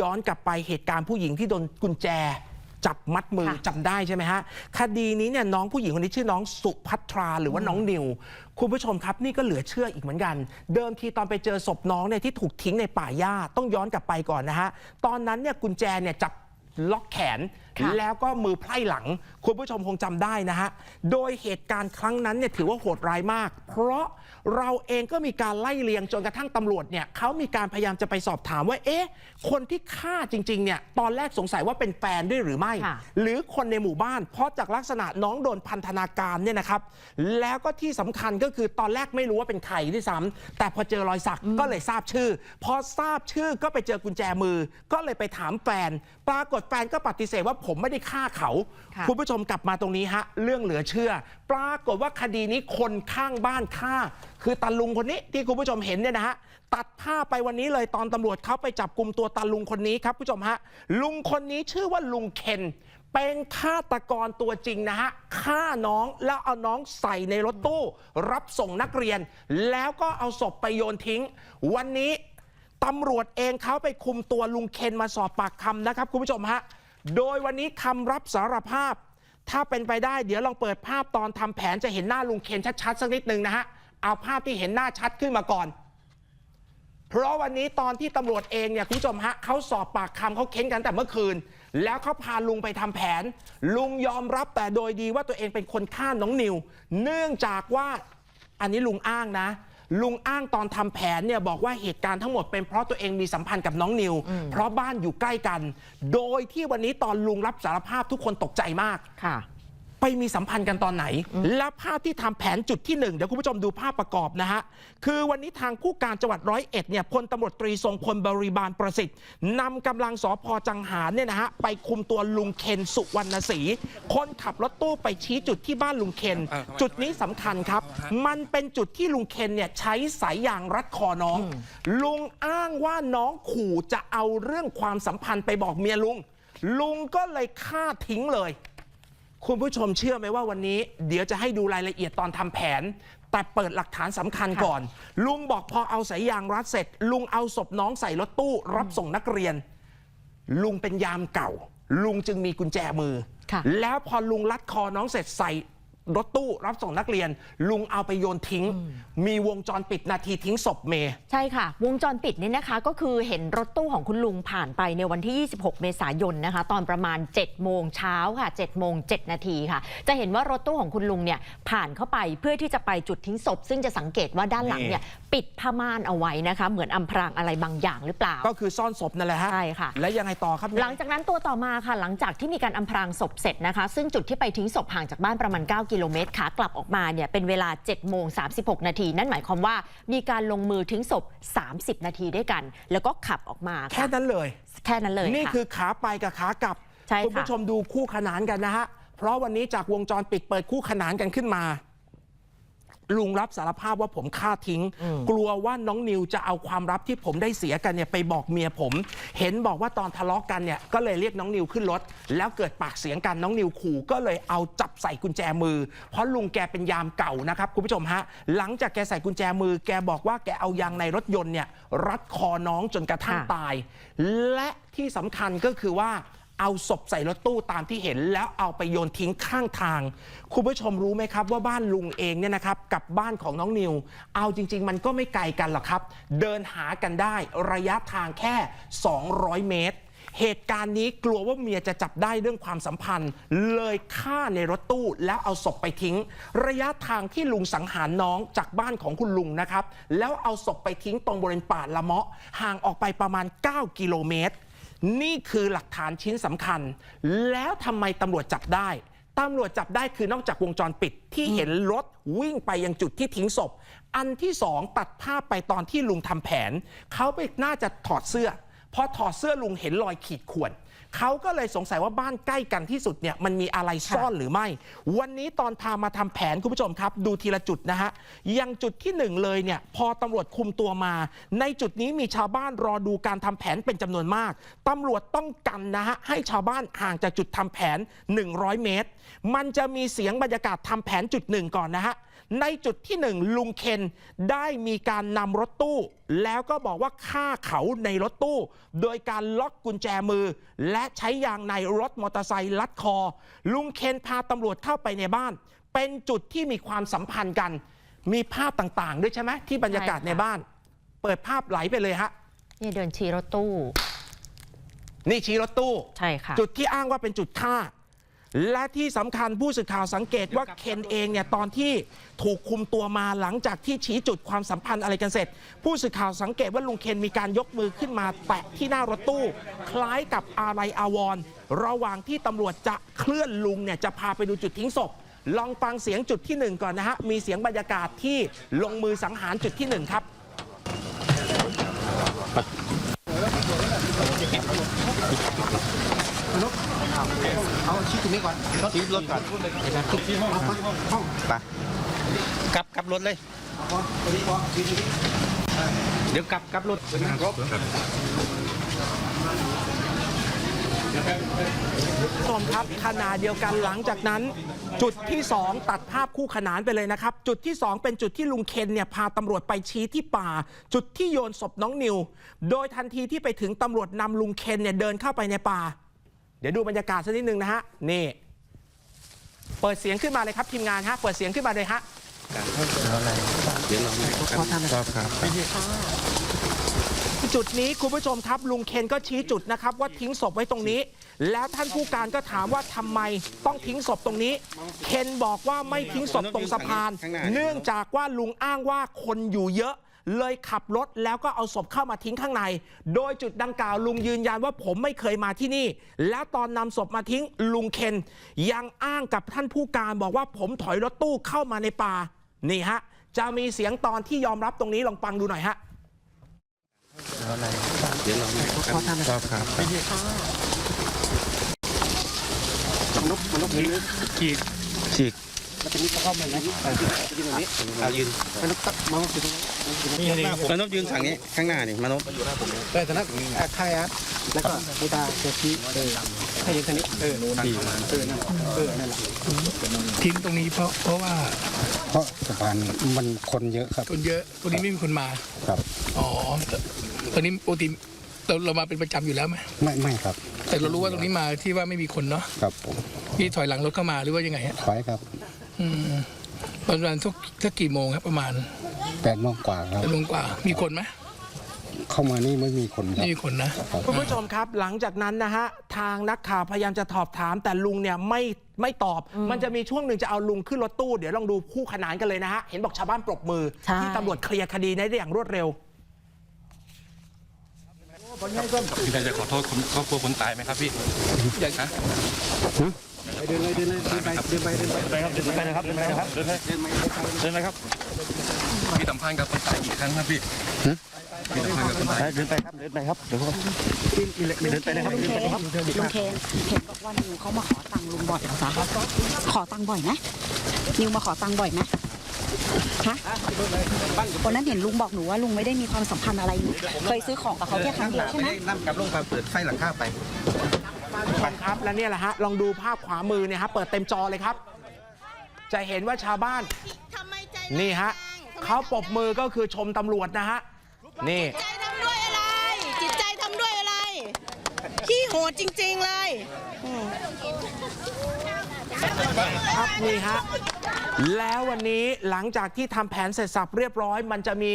ย้อนกลับไปเหตุการณ์ผู้หญิงที่โดนกุญแจ จับมัดมือค่ะจำได้ใช่ไหมฮะ คดีนี้เนี่ยน้องผู้หญิงคนนี้ชื่อน้องสุภัทรา หรือว่าน้องนิว คุณผู้ชมครับนี่ก็เหลือเชื่ออีกเหมือนกัน เดิมทีตอนไปเจอศพน้องเนี่ยที่ถูกทิ้งในป่าหญ้าต้องย้อนกลับไปก่อนนะฮะตอนนั้นเนี่ยกุญแจเนี่ยจับล็อกแขนค่ะ แล้วก็มือไพร่หลัง คุณผู้ชมคงจำได้นะฮะ โดยเหตุการณ์ครั้งนั้นเนี่ยถือว่าโหดร้ายมาก เพราะเราเองก็มีการไล่เลียงจนกระทั่งตำรวจเนี่ยเขามีการพยายามจะไปสอบถามว่า เอ๊ะ คนที่ฆ่าจริงๆเนี่ยตอนแรกสงสัยว่าเป็นแฟนด้วยหรือไม่ค่ะหรือคนในหมู่บ้าน เพราะจากลักษณะน้องโดนพันธนาการเนี่ยนะครับ แล้วก็ที่สำคัญก็คือตอนแรกไม่รู้ว่าเป็นใครที่ซ้ำแต่พอเจอรอยสักก็เลยทราบชื่อ พอทราบชื่อก็ไปเจอกุญแจมือ ก็เลยไปถามแฟน ปรากฏแฟนก็ปฏิเสธว่าผมไม่ได้ฆ่าเขา ค่ะณผู้ชมกลับมาตรงนี้ฮะ เรื่องเหลือเชื่อ ปรากฏว่าคดีนี้คนข้างบ้านฆ่า คือตาลุงคนนี้ที่คุณผู้ชมเห็นเนี่ยนะฮะ ตัดภาพไปวันนี้เลยตอนตำรวจเขาไปจับกลุ่มตัวตาลุงคนนี้ครับผู้ชมฮะ ลุงคนนี้ชื่อว่าลุงเคน เป็นฆาตกรตัวจริงนะฮะฆ่าน้องแล้วเอาน้องใส่ในรถตู้ รับส่งนักเรียน แล้วก็เอาศพไปโยนทิ้ง วันนี้ ตำรวจเองเขาไปคุมตัวลุงเคนมาสอบปากคำนะครับ คุณผู้ชมฮะ โดยวันนี้คำรับสารภาพ ถ้าเป็นไปได้เดี๋ยวลองเปิดภาพตอนทำแผนจะเห็นหน้าลุงเคนชัดๆสักนิดหนึ่งนะฮะ เอาภาพที่เห็นหน้าชัดขึ้นมาก่อน เพราะวันนี้ตอนที่ตำรวจเองเนี่ยคุณผู้ชมฮะเขาสอบปากคำเขาเค้นกันแต่เมื่อคืน แล้วเขาพาลุงไปทำแผน ลุงยอมรับแต่โดยดีว่าตัวเองเป็นคนฆ่าน้องนิว เนื่องจากว่าอันนี้ลุงอ้างนะ ลุงอ้างตอนทำแผนเนี่ยบอกว่าเหตุการณ์ทั้งหมดเป็นเพราะตัวเองมีสัมพันธ์กับน้องนิว เพราะบ้านอยู่ใกล้กัน โดยที่วันนี้ตอนลุงรับสารภาพทุกคนตกใจมากค่ะ ไปมีสัมพันธ์กันตอนไหน และภาพที่ทำแผนจุดที่หนึ่งเดี๋ยวคุณผู้ชมดูภาพประกอบนะฮะ คือวันนี้ทางผู้การจังหวัดร้อยเอ็ดเนี่ยพลตำรวจตรีทรงพลบริบาลประสิทธิ์นำกำลังสพจังหารเนี่ยนะฮะไปคุมตัวลุงเคนสุวรรณศรีคนขับรถตู้ไปชี้จุดที่บ้านลุงเคนเออทำไมจุดนี้สำคัญครับ มันเป็นจุดที่ลุงเคนเนี่ยใช้สายยางรัดคอน้อง ลุงอ้างว่าน้องขู่จะเอาเรื่องความสัมพันธ์ไปบอกเมียลุง ลุงก็เลยฆ่าทิ้งเลย คุณผู้ชมเชื่อไหมว่าวันนี้ เดี๋ยวจะให้ดูรายละเอียดตอนทำแผน แต่เปิดหลักฐานสำคัญก่อน ลุงบอกพอเอาสายยางรัดเสร็จ ลุงเอาศพน้องใส่รถตู้ รับส่งนักเรียน ลุงเป็นยามเก่า ลุงจึงมีกุญแจมือค่ะแล้วพอลุงรัดคอน้องเสร็จใส่ รถตู้รับส่งนักเรียน ลุงเอาไปโยนทิ้ง มีวงจรปิดนาทีทิ้งศพเมย์ใช่ค่ะ วงจรปิดนี่นะคะ ก็คือเห็นรถตู้ของคุณลุงผ่านไปในวันที่ 26 เมษายนนะคะ ตอนประมาณ 7 โมงเช้าค่ะ 7 โมง 7 นาทีค่ะ จะเห็นว่ารถตู้ของคุณลุงเนี่ยผ่านเข้าไปเพื่อที่จะไปจุดทิ้งศพ ซึ่งจะสังเกตว่าด้านหลังเนี่ยปิดผ้าม่านเอาไว้นะคะ เหมือนอำพรางอะไรบางอย่างหรือเปล่า ก็คือซ่อนศพนั่นแหละฮะใช่ค่ะ แล้วยังไงต่อครับหลังจากนั้นตัวต่อมาค่ะ หลังจากที่มีการอำพรางศพเสร็จนะคะ ซึ่งจุดที่ไปทิ้งศพห่างจากบ้านประมาณ 9กิโลเมตรขากลับออกมาเนี่ยเป็นเวลา 7 โมง 36 นาที นั่นหมายความว่ามีการลงมือทิ้งศพ 30 นาทีด้วยกัน แล้วก็ขับออกมาแค่ค่ะนั้นเลย แค่นั้นเลยนี่ค่ะคือขาไปกับขากลับใช่ค่ะคุณผู้ชมดูคู่ขนานกันนะฮะ เพราะวันนี้จากวงจรปิดเปิดคู่ขนานกันขึ้นมา ลุงรับสารภาพว่าผมฆ่าทิ้ง กลัวว่าน้องนิวจะเอาความลับที่ผมได้เสียกันเนี่ยไปบอกเมียผม เห็นบอกว่าตอนทะเลาะกันเนี่ยก็เลยเรียกน้องนิวขึ้นรถ แล้วเกิดปากเสียงกันน้องนิวขู่ก็เลยเอาจับใส่กุญแจมือ เพราะลุงแกเป็นยามเก่านะครับคุณผู้ชมฮะหลังจากแกใส่กุญแจมือ แกบอกว่าแกเอายางในรถยนต์เนี่ยรัดคอน้องจนกระทั่งค่ะตาย และที่สำคัญก็คือว่า เอาศพใส่รถตู้ตามที่เห็น แล้วเอาไปโยนทิ้งข้างทาง คุณผู้ชมรู้ไหมครับว่าบ้านลุงเองเนี่ยนะครับกับบ้านของน้องนิว เอาจริง ๆ มันก็ไม่ไกลกันหรอกครับ เดินหากันได้ระยะทางแค่ 200 เมตร เหตุการณ์นี้กลัวว่าเมียจะจับได้เรื่องความสัมพันธ์ เลยฆ่าในรถตู้แล้วเอาศพไปทิ้ง ระยะทางที่ลุงสังหารน้องจากบ้านของคุณลุงนะครับแล้วเอาศพไปทิ้งตรงบริเวณป่าละเมาะห่างออกไปประมาณ 9 กิโลเมตร นี่คือหลักฐานชิ้นสำคัญ แล้วทำไมตำรวจจับได้ตำรวจจับได้คือนอกจากวงจรปิดที่เห็นรถวิ่งไปยังจุดที่ทิ้งศพ อันที่สองตัดภาพไปตอนที่ลุงทำแผน เขาไปน่าจะถอดเสื้อ พอถอดเสื้อลุงเห็นรอยขีดข่วนเขาก็เลยสงสัยว่าบ้านใกล้กันที่สุดเนี่ยมันมีอะไรซ่อนหรือไม่ วันนี้ตอนพามาทำแผนคุณผู้ชมครับ ดูทีละจุดนะฮะยังจุดที่หนึ่งเลยเนี่ยพอตำรวจคุมตัวมา ในจุดนี้มีชาวบ้านรอดูการทำแผนเป็นจำนวนมากตำรวจต้องกันนะฮะให้ชาวบ้านห่างจากจุดทำแผน 100 เมตร มันจะมีเสียงบรรยากาศทำแผนจุดหนึ่งก่อนนะฮะ ในจุดที่หนึ่งลุงเคนได้มีการนำรถตู้ แล้วก็บอกว่าฆ่าเขาในรถตู้ โดยการล็อกกุญแจมือ และใช้ยางในรถมอเตอร์ไซค์ลัดคอ ลุงเคนพาตำรวจเข้าไปในบ้าน เป็นจุดที่มีความสัมพันธ์กัน มีภาพต่างๆ ด้วยใช่ไหมที่บรรยากาศใช่ค่ะในบ้าน เปิดภาพไหลไปเลยฮะนี่เดินชี้รถตู้ นี่ชี้รถตู้ ใช่ค่ะ จุดที่อ้างว่าเป็นจุดฆ่า และที่สำคัญผู้สื่อข่าวสังเกตว่าเคนเองเนี่ยตอนที่ถูกคุมตัวมาหลังจากที่ชี้จุดความสัมพันธ์อะไรกันเสร็จ ผู้สื่อข่าวสังเกตว่าลุงเคนมีการยกมือขึ้นมาแตะที่หน้ารถตู้ คล้ายกับอาลัยอาวรณ์ระหว่างที่ตำรวจจะเคลื่อนลุงเนี่ยจะพาไปดูจุดทิ้งศพ ลองฟังเสียงจุดที่หนึ่งก่อนนะฮะมีเสียงบรรยากาศที่ลงมือสังหารจุดที่หนึ่งครับ เอาชี้ตรงนี้ก่อนชี้รถก่อนชี้ห้องห้องไปกลับกลับรถเลยเดี๋ยวกลับกลับรถชมครับขณะเดียวกันหลังจากนั้น จุดที่ 2 ตัดภาพคู่ขนานไปเลยนะครับ จุดที่ 2 เป็นจุดที่ลุงเคนเนี่ยพาตำรวจไปชี้ที่ป่า จุดที่โยนศพน้องนิว โดยทันทีที่ไปถึงตำรวจนำลุงเคนเนี่ยเดินเข้าไปในป่า เดี๋ยวดูบรรยากาศสักนิดนึงนะฮะนี่ เปิดเสียงขึ้นมาเลยครับทีมงานฮะเปิดเสียงขึ้นมาเลยฮะเดี๋ยวเราครับครับจุดนี้คุณผู้ชมครับลุงเคนก็ชี้จุดนะครับ ว่าทิ้งศพไว้ตรงนี้ แล้วท่านผู้การก็ถามว่าทำไมต้องทิ้งศพตรงนี้ เคนบอกว่าไม่ทิ้งศพตรงสะพาน เนื่องจากว่าลุงอ้างว่าคนอยู่เยอะ เลยขับรถแล้วก็เอาศพเข้ามาทิ้งข้างใน โดยจุดดังกล่าวลุงยืนยันว่าผมไม่เคยมาที่นี่ แล้วตอนนำศพมาทิ้งลุงเคน ยังอ้างกับท่านผู้การบอกว่าผมถอยรถตู้เข้ามาในป่านี่ฮะจะมีเสียงตอนที่ยอมรับตรงนี้ลองฟังดูหน่อยฮะเดี๋ยวเราครับครับฉีกฉีก แล้วทีนี้เข้ามาไหมยืนตรงนี้เอายืนมนุษย์มนุษย์ยืนตรงนี้มนุษย์ยืนฝั่งนี้ข้างหน้านี่มนุษย์แต่ตอนนั้นใครครับแล้วก็ไม่ตาเจชี้เออให้ยืนทางนี้เออโน่นดีเออนั่นเออนั่นแหละทิ้งตรงนี้เพราะเพราะว่า เพราะสะพานมันคนเยอะครับคนเยอะตรงนี้ไม่มีคนมาครับอ๋อแต่ตอนนี้ปกติเราเรามาเป็นประจำอยู่แล้วไหมไม่ไม่ครับ แต่เรารู้ว่าตรงนี้มาที่ว่าไม่มีคนเนาะครับผมพี่ถอยหลังรถเข้ามาหรือว่ายังไงฮะถอยครับ อืมประมาณสักสักกี่โมงครับประมาณแปดโมงกว่าครับลงกว่า มีคนไหมเข้ามานี่ไม่มีคนครัไม่บมีคนนะ คุณผู้ชมครับหลังจากนั้นนะฮะ ทางนักข่าวพยายามจะถอบถาม แต่ลุงเนี่ยไม่ไม่ตอบ มันจะมีช่วงหนึ่งจะเอาลุงขึ้นรถตู้ เดี๋ยวลองดูคู่ขนานกันเลยนะฮะ เห็นบอกชาวบ้านปรบมือใช่ที่ตำรวจเคลียร์คดีได้อย่างรวดเร็ว พี่นายจะขอโทษคนครอบครัวคนตายไหมครับพี่อยากนะเดินเลยเดินเลยเดินไปเดินไปเดินไปไปครับเดินไปนะครับเดินไปนะครับเดินไปเดินไปครับพี่สัมพันธ์กับคนตายกี่ครั้งครับพี่พี่สัมพันธ์กับคนตายเดินไปครับเดินไปครับเดี๋ยวเดินไปเลยครับเดินไปเลยครับลุงเคนเห็นบอกว่านิวเขามาขอตังค์ลุงบ่อยเหรอจ๊ะขอตังค์บ่อยไหมนิวมาขอตังค์บ่อยไหม ฮะวันนั้นเห็นลุงบอกหนูว่าลุงไม่ได้มีความสัมพันธ์อะไร เคยซื้อของกับเขาแค่ครั้งเดียวใช่ไหมนั่งกลับลงไปเปิดไฟหลังคาไปครับและเนี่ยแหละฮะลองดูภาพขวามือเนี่ยฮะเปิดเต็มจอเลยครับ จะเห็นว่าชาวบ้าน นี่ฮะเขาปรบมือก็คือชมตำรวจนะฮะนี่ใจทำด้วยอะไรจิตใจทำด้วยอะไรขี้โหดจริง ๆเลยอืมครับนี่ฮะ แล้ววันนี้หลังจากที่ทำแผนเสร็จสับเรียบร้อย มันจะมี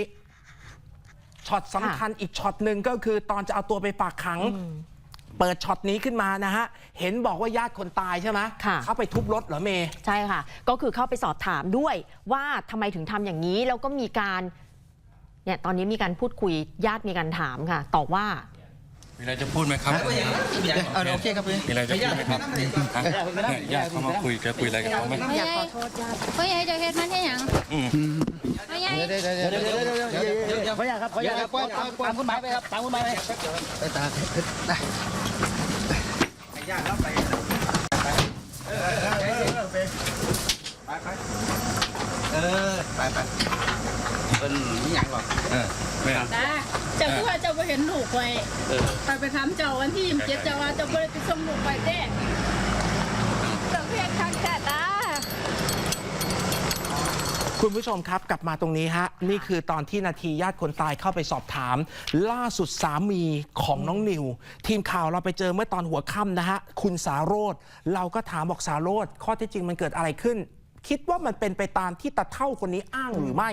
ช็อตสำคัญอีกช็อตหนึ่งก็คือตอนจะเอาตัวไปฝากขัง เปิดช็อตนี้ขึ้นมานะฮะ เห็นบอกว่าญาติคนตายใช่ไหมค่ะ เขาไปทุบรถเหรอเมย์ ใช่ค่ะ ก็คือเข้าไปสอบถามด้วยว่าทำไมถึงทำอย่างนี้ แล้วก็มีการเนี่ยตอนนี้มีการพูดคุยญาติมีการถามค่ะตอบว่า มีอะไรจะพูดไหมครับโอเคครับพี่มีอะไรจะพูดไหมครับฮะเนี่ยญาติเขามาคุยจะคุยอะไรกับเขาไหมอยากขอโทษญาติเพราะยายจะเฮ็ดมันให้หยังอืมเพราะยายเดี๋ยวเดี๋ยวเดี๋ยวเดี๋ยวเดี๋ยวเดี๋ยวเดี๋ยวขออนุญาตครับขออนุญาตครับตามคุณหมายไปครับตามคุณหมายไปไปตาได้เออไปไปเป็นนี่ยังหรอเออแม่ตาเจ้าคือว่าเจ้าบ่เห็นลูกไว้ไปไปถามเจ้าวันที่27เจ้าว่าเจ้าบ่ได้ไปส่งลูกไปเด้เจ้าเฮ็ดคักแท้ตาคุณผู้ชมครับกลับมาตรงนี้ฮะ นี่คือตอนที่นาทีญาติคนตายเข้าไปสอบถาม ล่าสุดสามีของน้องนิว ทีมข่าวเราไปเจอเมื่อตอนหัวค่ำนะฮะ คุณสาโรธเราก็ถามบอกสาโรธข้อเท็จจริงมันเกิดอะไรขึ้น คิดว่ามันเป็นไปตามที่ตาเท่าคนนี้อ้างหรือไม่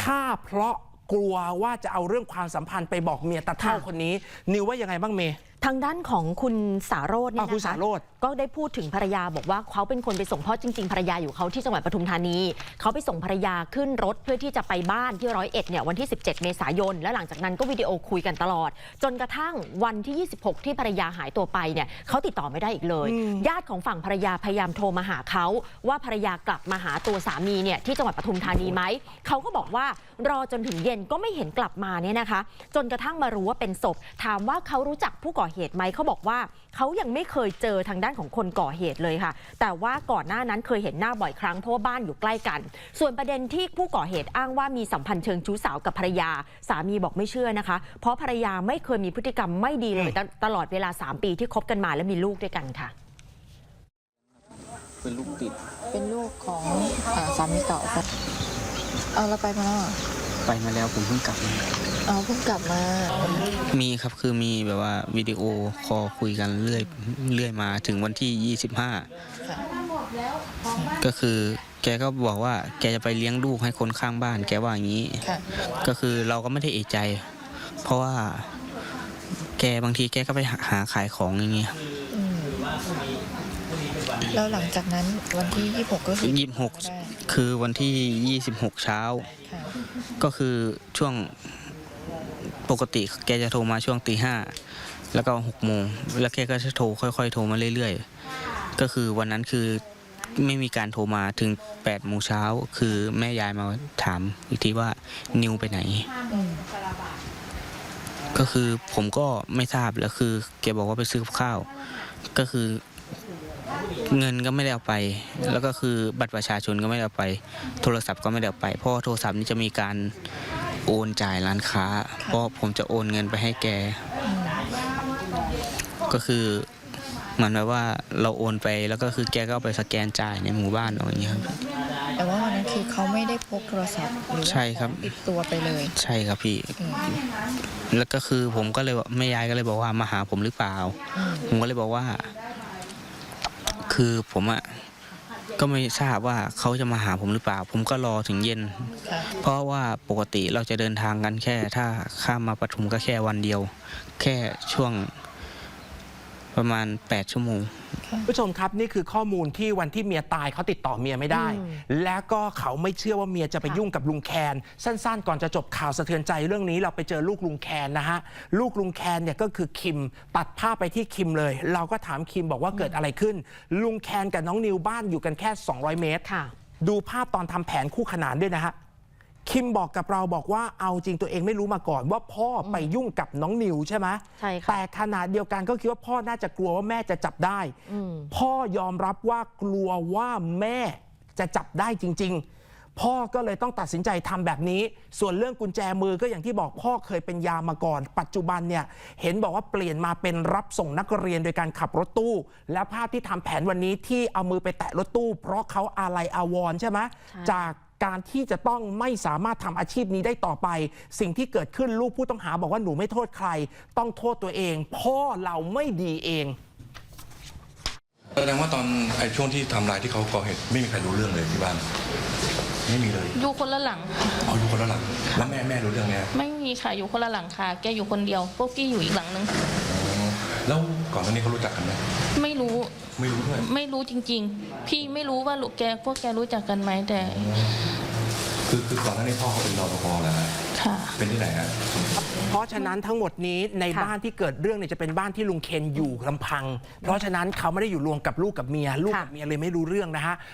ฆ่าเพราะ กลัวว่าจะเอาเรื่องความสัมพันธ์ไปบอกเมียตาเท่าคนนี้ นิวว่ายังไงบ้างเมย์ ทางด้านของคุณสาโรจน์เนี่ยอะคุณนะสาคะโรจน์ ก็ได้พูดถึงภรรยาบอกว่าเขาเป็นคนไปส่งเพราะจริงๆภรรยาอยู่เขาที่จังหวัดปทุมธานี เขาไปส่งภรรยาขึ้นรถเพื่อที่จะไปบ้านที่ร้อยเอ็ดเนี่ยวันที่ 17 เมษายน และหลังจากนั้นก็วิดีโอคุยกันตลอด จนกระทั่งวันที่ 26 ที่ภรรยาหายตัวไปเนี่ยเขาติดต่อไม่ได้อีกเลย ญาติของฝั่งภรรยาพยายามโทรมาหาเขาว่าภรรยากลับมาหาตัวสามีเนี่ยที่จังหวัดปทุมธานีไหมเขาก็บอกว่ารอจนถึงเย็นก็ไม่เห็นกลับมาเนี่ยนะคะ จนกระทั่งมารู้ว่าเป็นศพถามว่าเขารู้จักผู้ก่อเหตุไหมเขาบอกว่าเขายังไม่เคยเจอทางด้านของคนก่อเหตุเลยค่ะ แต่ว่าก่อนหน้านั้นเคยเห็นหน้าบ่อยครั้งเพราะว่าบ้านอยู่ใกล้กัน ส่วนประเด็นที่ผู้ก่อเหตุอ้างว่ามีสัมพันธ์เชิงชู้สาวกับภรรยา สามีบอกไม่เชื่อนะคะ เพราะภรรยาไม่เคยมีพฤติกรรมไม่ดีเลยตตลอดเวลา 3 ปีที่คบกันมาและมีลูกด้วยกันค่ะ เป็นลูกติด เป็นลูกของอาสามีเก่าครับเอาเราไปมาแล้วเหรอไปมาแล้วผมเพิ่งกลับมา เอาเพิ่งกลับมา มีครับคือมีแบบว่าวิดีโอคอลคุยกันเรื่อยเรื่อยมาถึงวันที่ 25 ก็คือแกก็บอกว่าแกจะไปเลี้ยงลูกให้คนข้างบ้าน แกว่าอย่างนี้ค่ะก็คือเราก็ไม่ได้เอะใจ เพราะว่า แกบางทีแกก็ไปหาหาขายของอย่างเงี้ยครับอืมแล้วหลังจากนั้นวันที่ 26 ก็คือยี่สิบหกได้คือวันที่ 26 เช้าค่ะก็คือช่วง ปกติแกจะโทรมาช่วงตีห้าแล้วก็หกโมงแล้วแกก็จะโทรค่อย ๆ โทรมาเรื่อยๆ ก็คือวันนั้นคือไม่มีการโทรมาถึง8ปดโมงเช้า คือแม่ยายมาถามอีกทีว่านิวไปไหน ก็คือผมก็ไม่ทราบแล้วคือแกบอกว่าไปซื้อข้าว ก็คือเงินก็ไม่ได้เอาไป แล้วก็คือบัตรประชาชนก็ไม่ได้เอาไป โทรศัพท์ก็ไม่ได้เอาไป เพราะโทรศัพท์นี้จะมีการ โอนจ่ายร้านค้า เพราะผมจะโอนเงินไปให้แก ก็คือเหมือนแบบว่าเราโอนไปแล้วก็คือแกก็เอาไปสแกนจ่ายในหมู่บ้านเอาอย่างเงี้ยครับ แต่ว่าวันนั้นคือเขาไม่ได้พกโทรศัพท์หรือว่าใช่ครับ ติดตัวไปเลยใช่ครับพี่ อืมแล้วก็คือผมก็เลยบอกแม่ยายก็เลยบอกว่ามาหาผมหรือเปล่า อืมผมก็เลยบอกว่า คือผมอะ ก็ไม่ทราบว่าเขาจะมาหาผมหรือเปล่า ผมก็รอถึงเย็น เพราะว่าปกติเราจะเดินทางกันแค่ ถ้าข้ามมาปทุมก็แค่วันเดียว แค่ช่วง ประมาณ 8 ชั่วโมง ผู้ชมครับนี่คือข้อมูลที่วันที่เมียตายเขาติดต่อเมียไม่ได้อืมแล้วก็เขาไม่เชื่อว่าเมียจะไปค่ะยุ่งกับลุงแคนสั้นๆ ก่อนจะจบข่าวสะเทือนใจเรื่องนี้เราไปเจอลูกลุงแคนนะฮะลูกลุงแคนเนี่ยก็คือคิมตัดภาพไปที่คิมเลย เราก็ถามคิมบอกว่าเกิดอะไรขึ้น ลุงแคนกับน้องนิวบ้านอยู่กันแค่ 200 เมตรค่ะดูภาพตอนทำแผนคู่ขนานด้วยนะฮะ คิมบอกกับเราบอกว่าเอาจริงตัวเองไม่รู้มาก่อน ว่าพ่อไปยุ่งกับน้องนิวใช่ไหมใช่ค่ะแต่ขนาดเดียวกันก็คิดว่าพ่อน่าจะกลัวว่าแม่จะจับได้ อืม พ่อยอมรับว่ากลัวว่าแม่จะจับได้จริง ๆ พ่อก็เลยต้องตัดสินใจทำแบบนี้ ส่วนเรื่องกุญแจมือก็อย่างที่บอกพ่อเคยเป็นยามมาก่อน ปัจจุบันเนี่ยเห็นบอกว่าเปลี่ยนมาเป็นรับส่งนักเรียนโดยการขับรถตู้ และภาพที่ทำแผนวันนี้ที่เอามือไปแตะรถตู้ เพราะเขาอาลัยอาวรณ์ใช่ไหมใช่ จาก การที่จะต้องไม่สามารถทำอาชีพนี้ได้ต่อไป สิ่งที่เกิดขึ้นลูกผู้ต้องหาบอกว่าหนูไม่โทษใคร ต้องโทษตัวเอง พ่อเราไม่ดีเองแสดงว่าตอนไอ้ช่วงที่ทำลายที่เขาก่อเหตุไม่มีใครรู้เรื่องเลยที่บ้านไม่มีเลยอยู่คนละหลังเอาอยู่คนละหลังแล้วแม่แม่รู้เรื่องเนี้ยไม่มีค่ะอยู่คนละหลังค่ะ แกอยู่คนเดียวพวกกี้อยู่อีกหลังนึงอ๋อแล้วก่อนหน้านี้เขารู้จักกันไหมไม่รู้ไม่รู้ด้วยไม่รู้จริง ๆ พี่ไม่รู้ว่าลูกแกพวกแกรู้จักกันไหมแต่ คือคือก่อนหน้านี้พ่อเขาเป็นรปภแล้วฮะค่ะ เป็นที่ไหนฮะเพราะฉะนั้นทั้งหมดนี้ในค่ะบ้านที่เกิดเรื่องเนี่ยจะเป็นบ้านที่ลุงเคนอยู่ลำพัง เพราะฉะนั้นเขาไม่ได้อยู่รวมกับลูกกับเมีย ลูกกับเมียเลยไม่รู้เรื่องนะฮะ